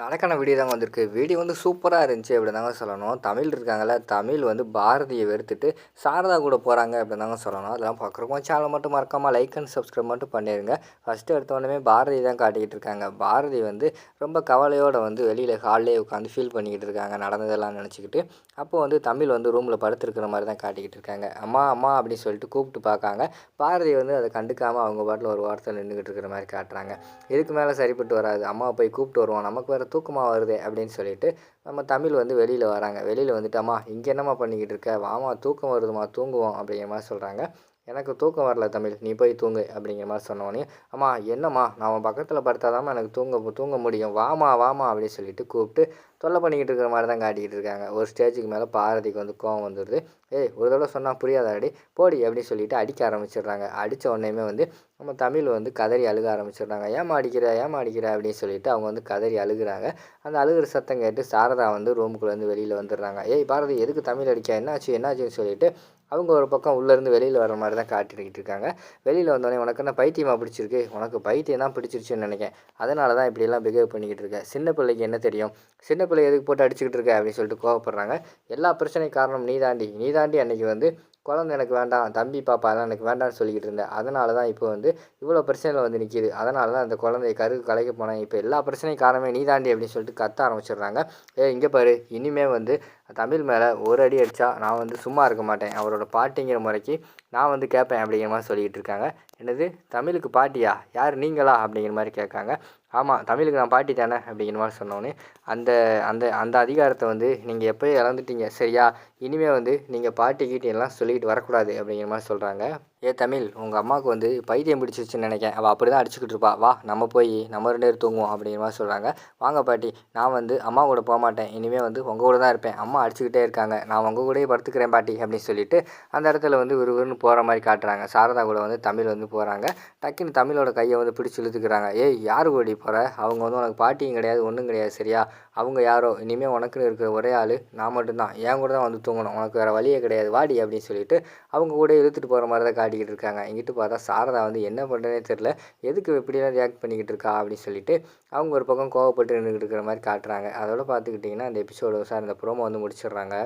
நாளைக்கான வீடியோ தாங்க வந்திருக்கு. வீடியோ வந்து சூப்பராக இருந்துச்சு அப்படி தாங்க சொல்லணும். தமிழ் இருக்காங்கல்ல தமிழ் வந்து பாரதியை வெறுத்துட்டு சாரதா கூட போகிறாங்க அப்படின்னு தாங்க சொல்லணும். அதெல்லாம் பார்க்குறப்போ சேனல் மட்டும் மறக்காமல் லைக் அண்ட் சப்ஸ்கிரைப் மட்டும் பண்ணிடுங்க ஃபஸ்ட்டு எடுத்தோடனே பாரதி தான் காட்டிக்கிட்டு இருக்காங்க. பாரதி வந்து ரொம்ப கவலையோடு வந்து வெளியில் ஹால்லே உட்காந்து ஃபீல் பண்ணிக்கிட்டு இருக்காங்க. நடந்ததெல்லாம் நினச்சிக்கிட்டு. அப்போது வந்து தமிழ் வந்து ரூமில் படுத்துருக்கிற மாதிரி தான் காட்டிக்கிட்டு இருக்காங்க. அம்மா அம்மா அப்படின்னு சொல்லிட்டு கூப்பிட்டு பார்க்காங்க. பாரதி வந்து அதை கண்டுக்காமல் அவங்க பாட்டில் ஒரு வாரத்தில் நின்றுக்கிட்டு இருக்கிற மாதிரி காட்டுறாங்க. இதுக்கு மேலே சரிப்பட்டு வராது? அம்மாவை போய் கூப்பிட்டு வருவோம். நமக்கு வேறு தூக்கமாக வருதே அப்படின்னு சொல்லிட்டு நம்ம தமிழ் வந்து வெளியில் வராங்க. வெளியில் வந்துட்டாமா இங்கே என்னம்மா பண்ணிக்கிட்டு இருக்க? வாமா தூக்கம் வருதுமா தூங்குவோம் அப்படிங்கிற மாதிரி சொல்கிறாங்க எனக்கு தூக்கம் வரல தமிழ் நீ போய் தூங்கு அப்படிங்கிற மாதிரி சொன்னோடனே அம்மா என்னம்மா? நான் பக்கத்தில் படுத்தாதாம்மா எனக்கு தூங்க தூங்க முடியும். வாமா வாமா அப்படின்னு சொல்லிட்டு கூப்பிட்டு தொல்லை பண்ணிக்கிட்டு இருக்கிற மாதிரி தான் காட்டிக்கிட்டு இருக்காங்க. ஒரு ஸ்டேஜுக்கு மேலே பாரதிக்கு வந்து கோவம் வந்துடுது ஏய் ஒரு தடவை சொன்னால் புரியாதாடி? போடி அப்படின்னு சொல்லிட்டு அடிக்க ஆரம்பிச்சிடுறாங்க. அடித்த உடனேயுமே வந்து நம்ம தமிழ் வந்து கதறி அழுக ஆரம்பிச்சிடுறாங்க. ஏமா அடிக்கிற ஏமா அடிக்கிற அப்படின்னு சொல்லிட்டு அவங்க வந்து கதறி அழுகுறாங்க. அந்த அழுகிற சத்தம் கேட்டு சாரதா வந்து ரூமுக்குள்ளேருந்து வெளியில் வந்துடுறாங்க. ஏய் பாரதி எதுக்கு தமிழ் அடிக்க? என்னாச்சு என்னாச்சுன்னு சொல்லிட்டு அவங்க ஒரு பக்கம் உள்ளேருந்து வெளியில் வர மாதிரி தான் காட்டிக்கிட்டு இருக்காங்க. வெளியில் வந்தோடனே உனக்கு என்ன பைத்தியமாக பிடிச்சிருக்கு? உனக்கு பைத்தியம் தான் பிடிச்சிருச்சுன்னு நினைக்கிறேன். அதனால தான் இப்படியெல்லாம் பிஹேவ் பண்ணிக்கிட்டு இருக்கேன் சின்ன பிள்ளைக்கு என்ன தெரியும்? சின்ன பிள்ளை எதுக்கு போட்டு அடிச்சுக்கிட்டு இருக்க அப்படின்னு சொல்லிட்டு கோவப்படுறாங்க. எல்லா பிரச்சனையும் காரணம் நீ தாண்டி நீ தாண்டி அன்றைக்கி வந்து குழந்தை எனக்கு வேண்டாம் தம்பி பாப்பா அதெல்லாம் எனக்கு வேண்டாம்னு சொல்லிக்கிட்டு இருந்தேன் அதனால தான் இப்போ வந்து இவ்வளோ பிரச்சனைகள் வந்து நிற்கிது அதனால தான் அந்த குழந்தைய கருக்கு கலைக்க போனேன். இப்போ எல்லா பிரச்சனையும் காரணமே நீ தாண்டி அப்படின்னு சொல்லிட்டு கத்த ஆரம்பிச்சிடுறாங்க. ஏ இங்கே பாரு. இனிமேல் வந்து தமிழ் மேலே ஒரு அடி அடித்தா நான் வந்து சும்மா இருக்க மாட்டேன். அவரோட பாட்டிங்கிற முறைக்கு நான் வந்து கேட்பேன் அப்படிங்கிற மாதிரி சொல்லிக்கிட்டு இருக்காங்க. என்னது? தமிழுக்கு பாட்டியா? யார்? நீங்களா? அப்படிங்கிற மாதிரி கேட்காங்க. ஆமாம் தமிழுக்கு நான் பாட்டி தானே? அப்படிங்கிற மாதிரி சொன்னோன்னே அந்த அந்த அந்த அதிகாரத்தை வந்து நீங்கள் எப்போயோ இழந்துட்டீங்க. சரியா? இனிமேல் வந்து நீங்கள் பாட்டி கீட்டி எல்லாம் சொல்லிக்கிட்டு வரக்கூடாது அப்படிங்கிற மாதிரி சொல்கிறாங்க ஏ தமிழ் உங்கள் அம்மாவுக்கு வந்து பைத்தியம் பிடிச்சிருச்சுன்னு நினைக்கிறேன். அவள் அப்படி தான் அடிச்சுக்கிட்டு இருப்பா. வா நம்ம போய் நம்ம ரெண்டு பேர் தூங்குவோம் அப்படிங்கிற மாதிரி சொல்கிறாங்க வாங்க பாட்டி நான் வந்து அம்மா கூட போக மாட்டேன் இனிமேல் வந்து உங்கள் கூட தான் இருப்பேன். அம்மா அடிச்சுக்கிட்டே இருக்காங்க. நான் உங்கள் கூடயே படுத்துக்கிறேன் பாட்டி அப்படின்னு சொல்லிட்டு அந்த இடத்துல வந்து விறுவிறுன்னு போகிற மாதிரி காட்டுறாங்க. சாரதா கூட வந்து தமிழ் வந்து போகிறாங்க டக்குன்னு தமிழோட கையை வந்து பிடிச்சி இழுத்துக்கிறாங்க. ஏய் யார் ஓடி போகிற அவங்க வந்து உனக்கு பாட்டியும் கிடையாது ஒன்றும் கிடையாது சரியா? அவங்க யாரோ? இனிமேல் உனக்குன்னு இருக்கிற ஒரே ஆள் நான் மட்டும்தான். என் கூட தான் வந்து தூங்கணும். உனக்கு வேறு வழியே கிடையாது. வாடி அப்படின்னு சொல்லிட்டு அவங்க கூட இழுத்துட்டு போகிற மாதிரி தான் காட்டிக்கிட்டு இருக்காங்க. இங்கிட்டு பார்த்தா சாரதா வந்து என்ன பண்ணுறேனே தெரில எதுக்கு இப்படிலாம் ரியாக்ட் பண்ணிக்கிட்டு இருக்கா? அப்படின்னு சொல்லிட்டு அவங்க ஒரு பக்கம் கோவப்பட்டு நின்றுக்கிட்டு இருக்கிற மாதிரி காட்டுறாங்க. அதோட பார்த்துக்கிட்டிங்கன்னா அந்த எபிசோடு சார் இந்த ப்ரோமோ வந்து முடிச்சிடுறாங்க.